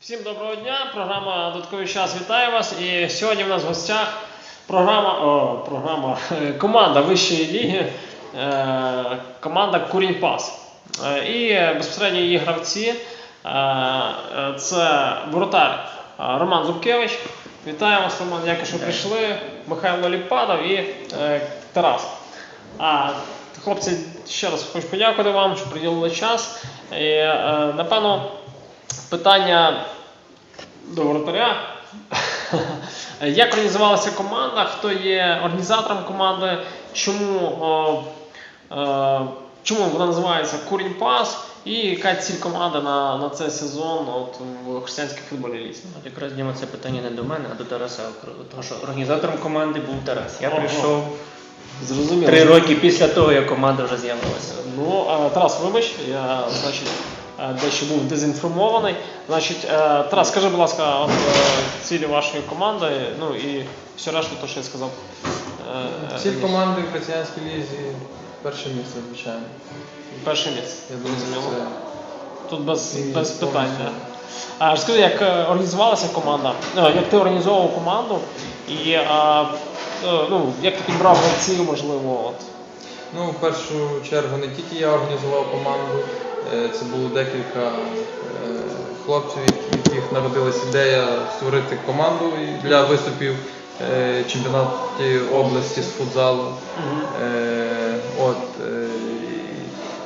Всім доброго дня. Програма Додатковий час вітає вас. І сьогодні в нас в гостях програма, о, програма команда Вищої ліги, е, команда Курінь Пас. Е, І безпосередньо її гравці. е, Це воротар Роман Зубкевич. Вітаю вас, Роман, дякую, що прийшли. Михайло Ліпадов і е, Тарас. А, хлопці, ще раз хочу подякувати вам, що приділили час. І, напевно, питання до воротаря. Як організувалася команда? Хто є організатором команди? Чому, о, е, чому вона називається Курінь Пас? І яка ціль команди на, на цей сезон от, в християнській футбольній лізі? От якраз Діма, це питання не до мене, а до Тараса. Тому що організатором команди був Тарас. Я Ого. прийшов Зрозуміло. три роки після того, як команда вже з'явилася. Ну, Тарас, вибач, я значить, е, дещо був дезінформований. Значить, е, Тарас, скажи, будь ласка, от, е, цілі вашої команди, ну і все решту, то, що я сказав. раніше. команди в християнській лізі перше місце, звичайно. Перше місце. Я думаю, Зрозуміло. це Тут без, і без питань. повністю. А розкажи, як е, організувалася команда, Е, як ти організовував команду, і е, ну, як ти підбрав гравців, можливо, от. Ну, в першу чергу не тільки я організував команду, е, це було декілька е, хлопців, яких народилась ідея створити команду для виступів е, чемпіонаті області з футзалу. Е, От, е,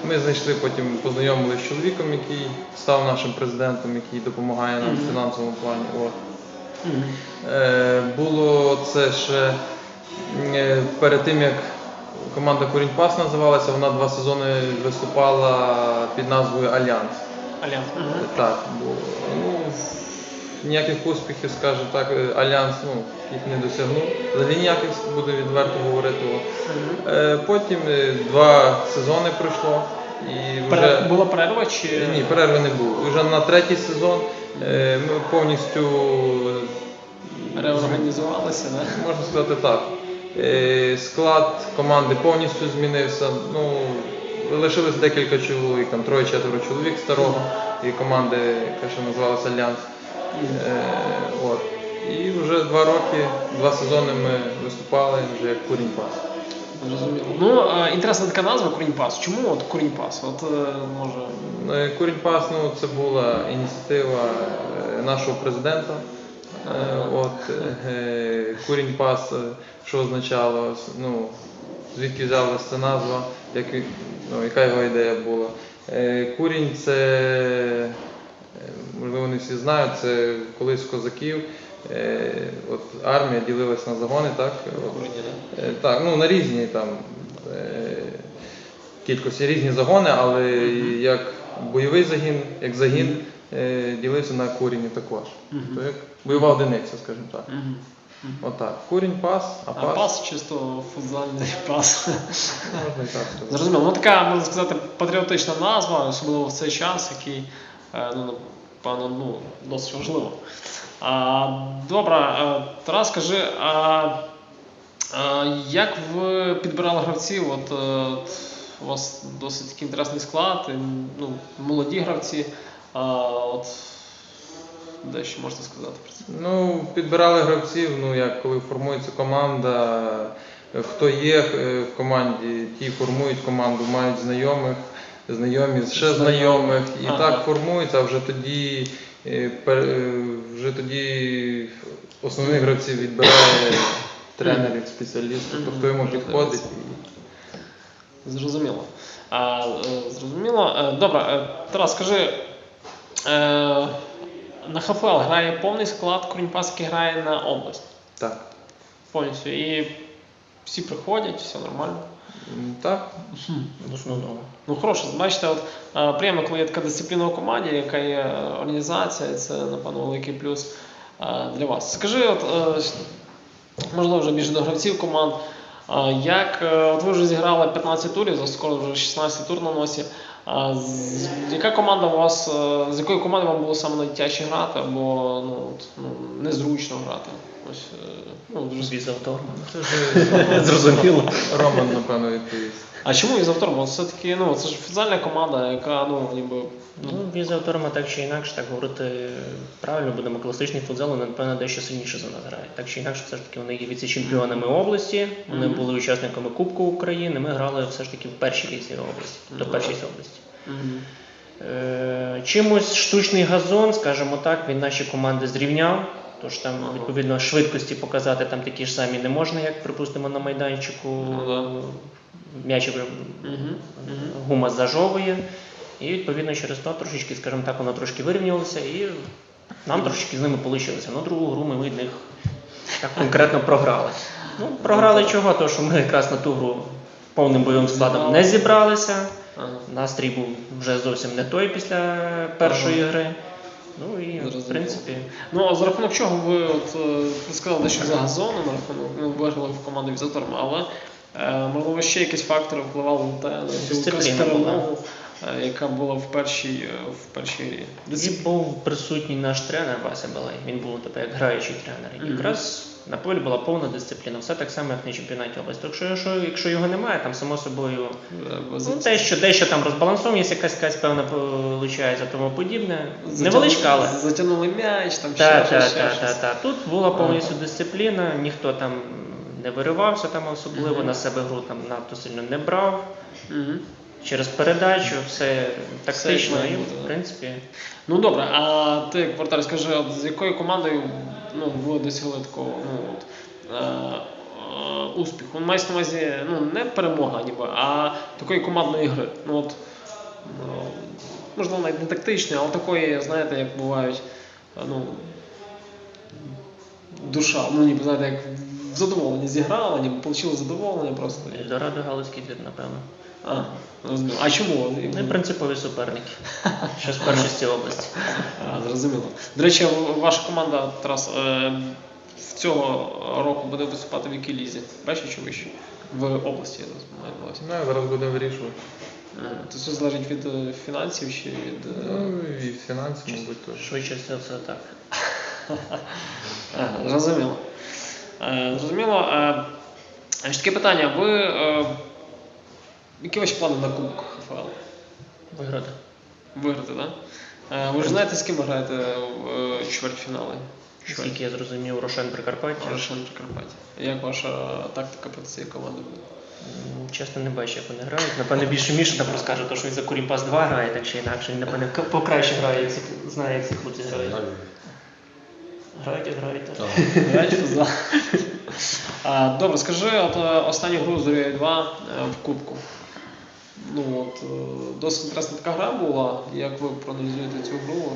ми знайшли потім познайомилися з чоловіком, який став нашим президентом, який допомагає нам в фінансовому плані. От. Е, Було це ще е, перед тим, як команда Корінь Пас називалася, вона два сезони виступала під назвою Альянс. Альянс. Так, було. Ну, ніяких успіхів, скажімо так, е, Альянс ну, їх не досягнув. Взагалі ніяких буду відверто говорити. Е, Потім е, два сезони пройшло. І вже... Була перерва чи Ні, перерви не було. Вже на третій сезон е, ми повністю реорганізувалися, да? Можна сказати так. Е, Склад команди повністю змінився. Ну, лишилось декілька чоловік, там троє-четверо чоловік старого і команди, яка ще називалася Альянс. Е, от. І вже два роки, два сезони ми виступали вже як Курінь Пас. Зрозуміло. Ну, інтересна така назва Курінь Пас. Чому от Курінь Пас? От е, може. Курінь Пас ну, це була ініціатива нашого президента. Е, От, е, Курінь Пас, е, що означало, ну, звідки взялася ця назва, як, ну, яка його ідея була. Курінь це, можливо, не всі знають, це колись козаків. От армія ділилась на загони, так? От, Так, ну на різні там кількості різні загони, але як бойовий загін, як загін ділився на курінь також. То як бойова одиниця, скажімо так. Отак. Курінь пас, а А пас, пас чисто футзальний пас. можна і так сказати. Зрозуміло. Ну така, можна сказати, патріотична назва, особливо в цей час, який, е, ну, напевно, ну, досить важливо. А, добре, е, Тарас, скажи, а, а як ви підбирали гравців? От, е, у вас досить такий інтересний склад, і, ну, молоді гравці. А, от, дещо можете сказати про це? Ну, підбирали гравців, ну як коли формується команда, хто є е, в команді, ті формують команду, мають знайомих, знайомі ще знайомих, і Ага. так формується, а вже тоді е, е, вже тоді основних гравців відбирає тренер як спеціаліст, тобто хто йому підходить. Зрозуміло. А, зрозуміло. Добре, Тарас, скажи, е, на ХФЛ грає повний склад, Коріньпас, який грає на область. Так. Повністю. І всі приходять, все нормально. Так, Ну хороше, бачите, от е, приємно, коли є така дисципліна у команді, яка є організація, це, напевно, великий плюс е, для вас. Скажи, от, е, можливо, вже більше до гравців команд. Як от ви вже зіграли 15 турів, за скоро вже 16 тур на носі. А яка команда у вас, е, з якою командою вам було саме найтяжче грати, або ну, ну, незручно грати? Ось, е, ну, дуже З автографом. Це Зрозуміло. Роман, напевно, відповість. А чому із автором? От все-таки, ну, це ж офіціальна команда, яка, ну, ніби. Ну, віз авторами так чи інакше, так говорити правильно, будемо класичний футзал, вони, напевно, дещо сильніше за нас грають. Так чи інакше, все ж таки вони є віце-чемпіонами області, вони Мгм. були учасниками Кубку України, ми грали все ж таки в першій лізі області, до Мгм. першої області. Е, Чимось штучний газон, скажімо так, він наші команди зрівняв. Тож там, відповідно, швидкості показати там такі ж самі не можна, як, припустимо, на майданчику. Ну. М'ячик гума зажовує. І відповідно через то трошечки, скажімо так, воно трошки вирівнялося, і нам трошечки з ними вийшло. Ну, другу гру ми від них так конкретно програли. Ну, програли чого? Тому що ми якраз на ту гру повним бойовим складом не зібралися. Настрій був вже зовсім не той після першої гри. Ну і в принципі. Ну, а за рахунок чого ви от, е, ви сказали дещо за газоном, на рахунок, ну, виграли в команду візитором, але е, можливо ще якісь фактори впливали на цю перемогу, яка була в першій, е, в першій грі. І був присутній наш тренер Вася Балай. Він був типу, як граючий тренер. І якраз на полі була повна дисципліна. Все так само, як на чемпіонаті області. Так що, якщо, якщо його немає, там само собою Е, без- ну, дещо, дещо там розбалансованість, якась якась певна виходить, тому подібне. Невеличка, але. Затягнули м'яч, там Так, ще щось, ще. Тут була повністю дисципліна, ніхто там не виривався там особливо, Мгм. на себе гру там надто сильно не брав. Мгм. Через передачу, все тактично, має і бути, в принципі. Ну добре, а ти, як вратар, скажи, от з якою командою ну, ви досягли такого ну, от, е, е, успіху? Ну, Мається на увазі ну, не перемога, ніби, а такої командної гри. Ну, от, ну, можливо, навіть не тактичної, але такої, знаєте, як бувають, е, ну, душа, ну ніби знаєте, як в задоволення зіграла, ніби отримали задоволення просто. Ельдорадо Галицький двір, напевно. А, розумію. А чому? Не принципові суперники. Ще з першості області. А, зрозуміло. До речі, ваша команда Тарас е, в цього року буде виступати в якій лізі? Першій чи вищій? В області, я зараз маю на увазі. Ну, зараз будемо вирішувати. Е, це залежить від е, фінансів чи від. Ну і фінанси, мабуть, теж. Швидше все це так. Зрозуміло. Зрозуміло. Ще таке питання. Ви. Які ваші плани на Кубок ХФЛ? Виграти. Виграти, так? Да? Е, ви ж знаєте, з ким ви граєте в е, чвертьфінали? Скільки я зрозумів, Рошен Прикарпаття. Рошен Прикарпаття. Як ваша тактика проти цієї команди буде? Чесно, не бачу, як вони грають. Напевно, більше Міша там розкаже, тому що він за Курімпас 2 грає, так чи інакше. Він, напевно, к- покраще грає, як знає, як ці хлопці грають. Грають, і грають. так. А, Добре, скажи, от е, останню гру з Зорією 2 е, в Кубку. Ну от е, досить інтересна така гра була. Як ви проаналізуєте цю гру?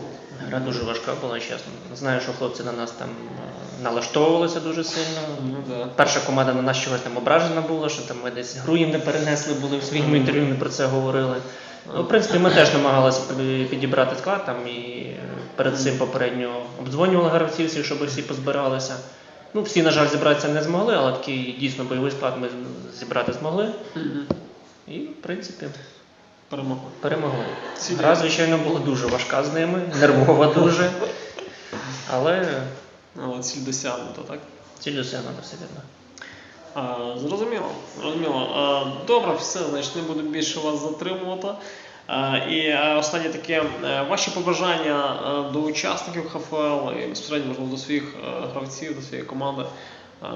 Гра дуже важка була, чесно. Знаю, що хлопці на нас там е, налаштовувалися дуже сильно. Ну да. Перша команда на нас чогось там ображена була, що там ми десь гру їм не перенесли, були в своєму інтерв'ю, ми про це говорили. Ну, в принципі, ми теж намагалися підібрати склад там і перед цим попередньо обдзвонювали гравців щоб всі позбиралися. Ну, всі, на жаль, зібратися не змогли, але такий дійсно бойовий склад ми зібрати змогли. І, в принципі, Перемогли. перемогли. Гра, звичайно, була дуже важка з ними, нервова дуже. Але Але ціль досягнута, так? ціль досягнута все вірно. А, зрозуміло, зрозуміло. А, добре, все, значить не буду більше вас затримувати. А, і останнє таке, е, ваші побажання е, до учасників ХФЛ і безпосередньо можливо, до своїх е, гравців, до своєї команди е.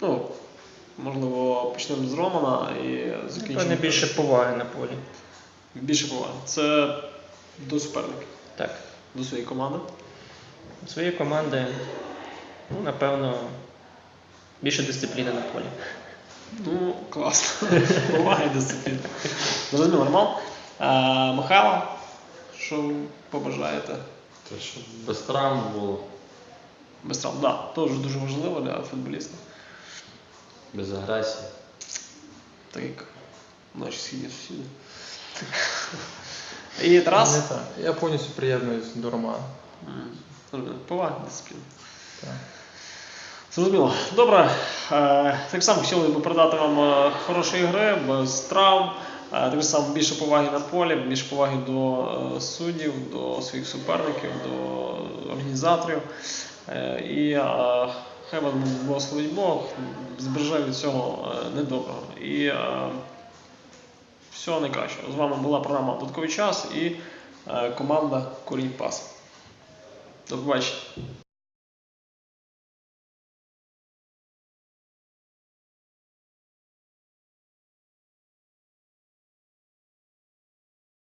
Ну, можливо, почнемо з Романа і закінчимо. Напевне, більше поваги на полі. Більше поваги. Це до суперників, Так. до своєї команди. Своєї команди, ну, напевно, більше дисципліни на полі. Ну, класно. Повага і дисципліна. Зрозуміло, Роман. А, Михайло, що побажаєте? Те, щоб без травм було, Без травм. Так, да, теж дуже важливо для футболіста. Без агресії. Так як наші східні сусіди. І Тарас. Не так. Я повністю приєднуюсь до Романа. Повага, дисципліна. Так. Зрозуміло. Добре. Е, Так само хотіли би передати вам е, хорошої гри, без травм. Е, Так само більше поваги на полі, більше поваги до суддів, до своїх суперників, до організаторів. І хай вас благословить Бог, збереже від цього е, недоброго. І е, всього найкращого. З вами була програма Додатковий час і е, команда Курінь Пас. До побачення.